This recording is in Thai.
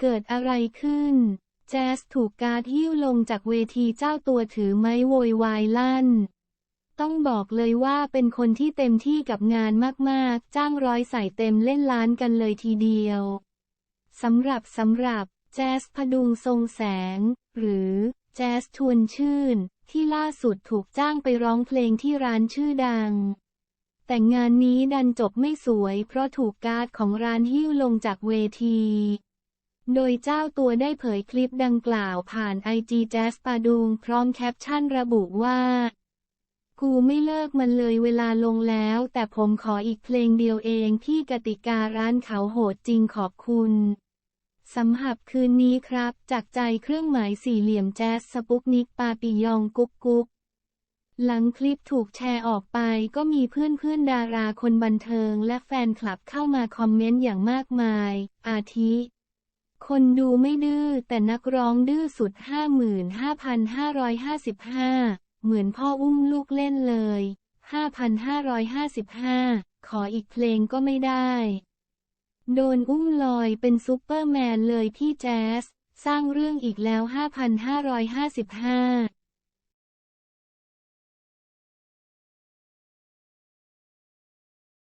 เกิดอะไรขึ้น แจสถูกการ์ดหิ้วลงจากเวทีเจ้าตัวถือไม้โวยวายลั่น ต้องบอกเลยว่าเป็นคนที่เต็มที่กับงานมากๆ จ้างร้อยใส่เต็มเล่นล้านกันเลยทีเดียวสำหรับสำหรับแจสพดุงทรงแสง หรือแจสชวนชื่น ที่ล่าสุดถูกจ้างไปร้องเพลงที่ร้านชื่อดัง แต่งานนี้ดันจบไม่สวยเพราะถูกการ์ดของร้านหิ้วลงจากเวที โดยเจ้าตัวได้เผยคลิปดังกล่าวผ่านไอจีแจสปาดุงพร้อมแคปชั่นระบุว่า กูไม่เลิกมันเลยเวลาลงแล้ว แต่ผมขออีกเพลงเดียวเองที่กติการ้านเขาโหดจริงขอบคุณสำหรับคืนนี้ครับ จากใจเครื่องหมายสี่เหลี่ยมแจ๊สสปุกนิกปาปิยองกุ๊กกุ๊กหลังคลิปถูกแชร์ออกไปก็มีเพื่อนๆดาราคนบันเทิงและแฟนคลับเข้ามาคอมเมนต์อย่างมากมาย อาทิ คนดูไม่ดื้อแต่นักร้องดื้อสุด 55,555 เหมือนพ่ออุ้มลูกเล่นเลย 5,555 ขออีกเพลงก็ไม่ได้ โดนอุ้มลอยเป็นซูเปอร์แมนเลยพี่แจ๊ส สร้างเรื่องอีกแล้ว 5,555